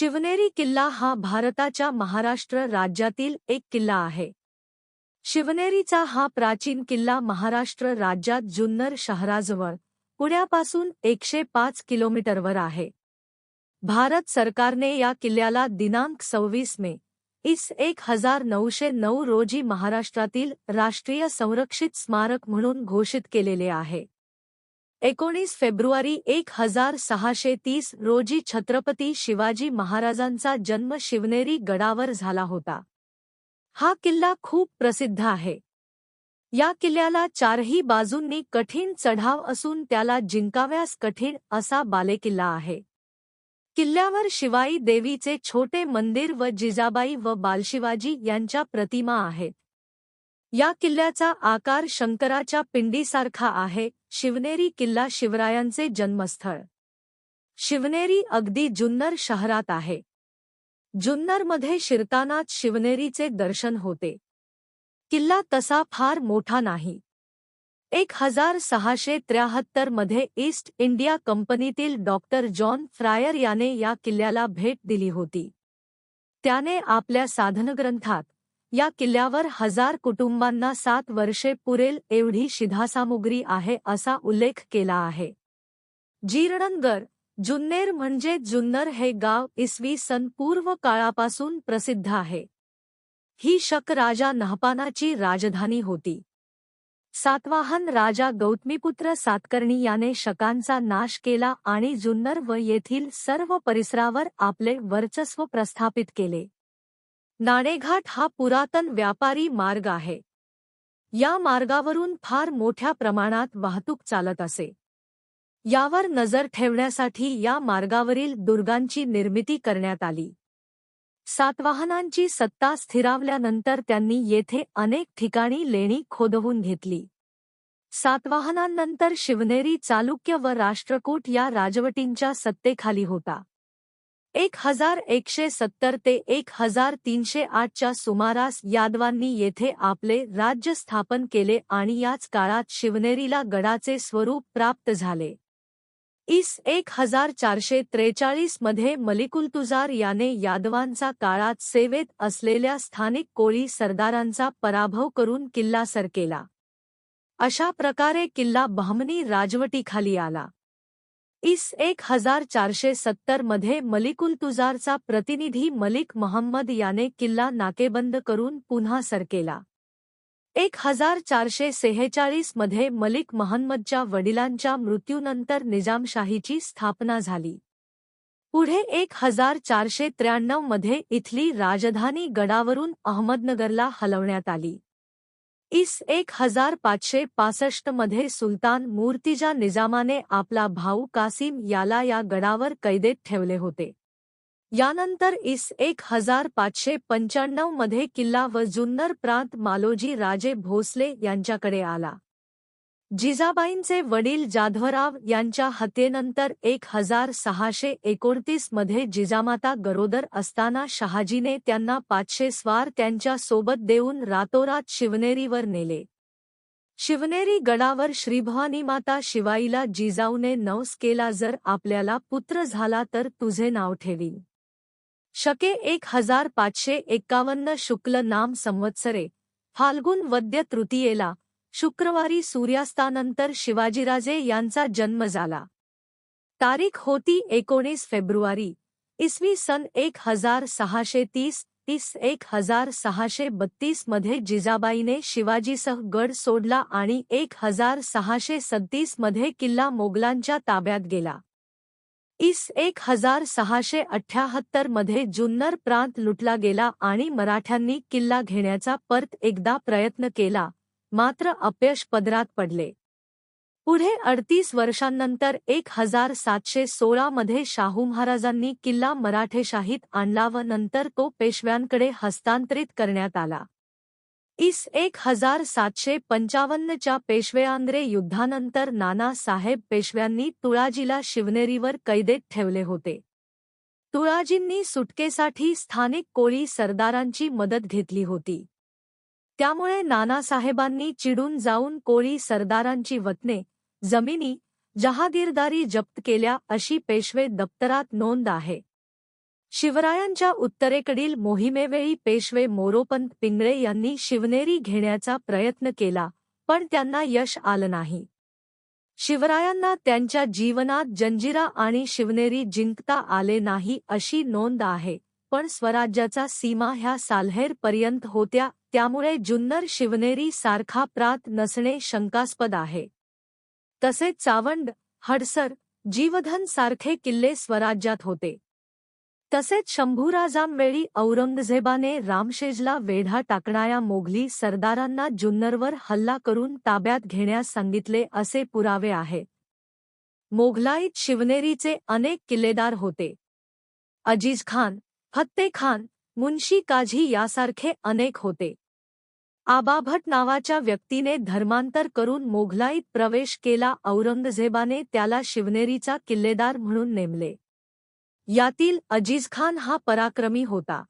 शिवनेरी किल्ला हा भारताच्या महाराष्ट्र राज्यातील एक किल्ला आहे. शिवनेरीचा हा प्राचीन किल्ला महाराष्ट्र राज्यात जुन्नर शहराजवळ पुण्यापासून एकशे पाच किलोमीटरवर आहे. भारत सरकारने या किल्ल्याला दिनांक सव्वीस मे इस एक हजार नऊशे नऊ रोजी महाराष्ट्रातील राष्ट्रीय संरक्षित स्मारक म्हणून घोषित केलेले आहे. एकोणीस फेब्रुवारी एक हजार सहाशे तीस रोजी छत्रपती शिवाजी महाराजांचा जन्म शिवनेरी गडावर झाला होता. हा किल्ला खूप प्रसिद्ध आहे. या किल्ल्याला चारही बाजूंनी कठीण चढाव असून त्याला जिंकाव्यास कठीण असा बालेकिल्ला आहे. किल्ल्यावर शिवाई देवीचे छोटे मंदिर व जिजाबाई व बालशिवाजी यांच्या प्रतिमा आहेत. या किल्ल्याचा आकार शंकराच्या पिंडीसारखा आहे शिवनेरी किल्ला शिवरायांचे जन्मस्थळ शिवनेरी अगदी जुन्नर शहरात आहे। जुन्नरमध्ये शिरतानाच शिवनेरीचे दर्शन होते। किल्ला तसा फार मोठा नाही। एक हज़ार सहाशे त्र्याहत्तर मध्ये ईस्ट इंडिया कंपनीतील डॉक्टर जॉन फ्रायर याने या किल्ल्याला भेट दिली होती। त्याने आपल्या साधनग्रंथात या किल्ल्यावर हजार कुटुंबांना सात वर्षे पुरेल एवढी शिधासामुग्री आहे असा उल्लेख केला आहे. जीर्णनगर जुन्नेर म्हणजे जुन्नर हे गाव इसवी सन पूर्व काळापासून प्रसिद्ध आहे. ही शक राजा नहपानाची राजधानी होती. सातवाहन राजा गौतमीपुत्र सातकर्णी याने शकांचा नाश केला आणि जुन्नर व येथील सर्व परिसरावर आपले वर्चस्व प्रस्थापित केले. नाणेघाट हा पुरातन व्यापारी मार्ग आहे. या मार्गावरून फार मोठ्या प्रमाणात वाहतूक चालत असे. यावर नजर ठेवण्यासाठी या मार्गावरील दुर्गांची निर्मिती करण्यात आली. सातवाहनांची सत्ता स्थिरावल्यानंतर त्यांनी येथे अनेक ठिकाणी लेणी खोदवून घेतली. सातवाहनांनंतर शिवनेरी चालुक्य व राष्ट्रकूट या राजवटींच्या सत्तेखाली होता. एक हजार एकशे सत्तर ते एक हजार तीनशे आठच्या सुमारास यादवांनी येथे आपले राज्य स्थापन केले आणि याच काळात शिवनेरीला गडाचे स्वरूप प्राप्त झाले. इस एक हजार चारशे त्रेचाळीसमध्ये मलिकुलतुजार याने यादवांचा काळात सेवेत असलेल्या स्थानिक कोळी सरदारांचा पराभव करून किल्ला सर केला. अशा प्रकारे किल्ला बहमनी राजवटीखाली आला. इस एक हजार चारशे सत्तरमध्ये मलिकुलतुजारचा प्रतिनिधी मलिक महम्मद याने किल्ला नाकेबंद करून पुन्हा सर केला. एक हजार चारशे सेहेचाळीसमध्ये मलिक महम्मदच्या वडिलांच्या मृत्यूनंतर निजामशाहीची स्थापना झाली. पुढे एक हजार चारशे त्र्याण्णवमध्ये इथली राजधानी गडावरून अहमदनगरला हलवण्यात आली. इस एक हजार पाचशे पासष्टमध्ये सुलतान मूर्तिजा निजामाने आपला भाऊ कासिम याला या गडावर कैदेत ठेवले होते. यानंतर इस एक हजार पाचशे पंच्याण्णवमध्ये किल्ला व जुन्नर प्रांत मालोजी राजे भोसले यांच्याकडे आला. जिजाबाईंचे वडील जाधवराव यांच्या हत्येनंतर एक हजार सहाशे एकोणतीसमध्ये जिजामाता गरोदर असताना शहाजीने त्यांना पाचशे स्वार त्यांच्यासोबत देऊन रातोरात शिवनेरीवर नेले. शिवनेरी गडावर श्रीभवानी माता शिवाईला जिजाऊने नवस केला जर आपल्याला पुत्र झाला तर तुझे नाव ठेवीन. शके एक हजार पाचशे एक्कावन्न शुक्ल नाम संवत्सरे. फाल्गुन वद्य तृतीयेला शुक्रवारी सूर्यास्तानंतर शिवाजीराजे यांचा जन्म झाला. तारीख होती एकोणीस फेब्रुवारी इसवी सन एक हजार सहाशे तीस तीस एक हजार सहाशे बत्तीसमध्ये जिजाबाईने शिवाजीसह गड सोडला आणि एक हजार सहाशे सत्तीसमध्ये किल्ला मोगलांच्या ताब्यात गेला. इस एक हजार सहाशे अठ्याहत्तरमध्ये जुन्नर प्रांत लुटला गेला आणि मराठ्यांनी किल्ला घेण्याचा परत एकदा प्रयत्न केला. मात्र अपयश पदरात पडले. पुढे अडतीस वर्षांनंतर एक हज़ार सातशे सोळामध्ये शाहू महाराजांनी किल्ला मराठेशाहीत आणला व नंतर तो पेशव्यांकडे हस्तांतरित करण्यात आला. इस एक हज़ार सातशे पंचावन्नच्या पेशवेआंद्रे युद्धानंतर नानासाहेब पेशव्यांनी तुळाजीला शिवनेरीवर कैदेत ठेवले होते. तुळाजींनी सुटकेसाठी स्थानिक कोळी सरदारांची मदत घेतली होती. त्यामुळे नानासाहेबांनी चिडून जाऊन कोळी सरदारांची वतने जमिनी जहागीरदारी जप्त केल्या अशी पेशवे दप्तरात नोंद आहे. शिवरायांच्या उत्तरेकडील मोहिमेवेळी पेशवे मोरोपंत पिंगळे यांनी शिवनेरी घेण्याचा प्रयत्न केला पण त्यांना यश आलं नाही. शिवरायांना त्यांच्या जीवनात जंजिरा आणि शिवनेरी जिंकता आले नाही अशी नोंद आहे. पण स्वराज्याचा सीमा ह्या साल्हेर पर्यंत होत्या, त्यामुळे जुन्नर शिवनेरी सारखा प्रात नसणे शंकास्पद आहे. तसेच चावंड, हडसर, जीवधन सारखे किल्ले स्वराज्यात होते. तसेच शंभूराजांवेळी औरंगजेबाने रामशेजला वेढा टाकणाऱ्या मोघली सरदारांना जुन्नरवर हल्ला करून ताब्यात घेण्यास सांगितले असे पुरावे आहेत मोघलाईत शिवनेरीचे अनेक किल्लेदार होते. अज़ीज़ खान फत्ते खान मुन्शी काझी यासारखे अनेक होते. आबाभट नावाच्या व्यक्तीने धर्मांतर करून मोघलाईत प्रवेश केला औरंगजेबाने त्याला शिवनेरीचा किल्लेदार म्हणून नेमले. यातील अजीज खान हा पराक्रमी होता.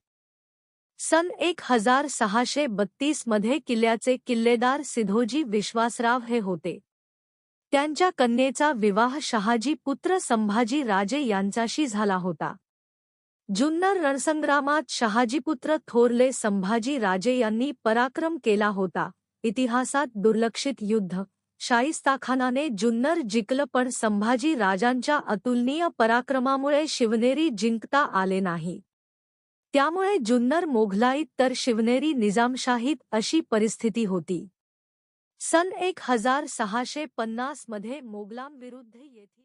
सन एक हजार सहाशे बत्तीसमध्ये किल्ल्याचे किल्लेदार सिधोजी विश्वासराव हे होते. त्यांच्या कन्येचा विवाह शहाजी पुत्र संभाजी राजे यांच्याशी झाला होता. जुन्नर रणसंग्रामात शहाजीपुत्र थोरले संभाजी राजे यांनी पराक्रम केला होता. इतिहासात दुर्लक्षित युद्ध. शाईस्ताखानाने जुन्नर जिंकलं पण संभाजी राजांच्या अतुलनीय पराक्रमामुळे शिवनेरी जिंकता आले नाही. त्यामुळे जुन्नर मोघलाईत तर शिवनेरी निजामशाहीत अशी परिस्थिती होती. सन एक हज़ार सहाशे पन्नास मध्ये मोगलांविरुद्ध येथील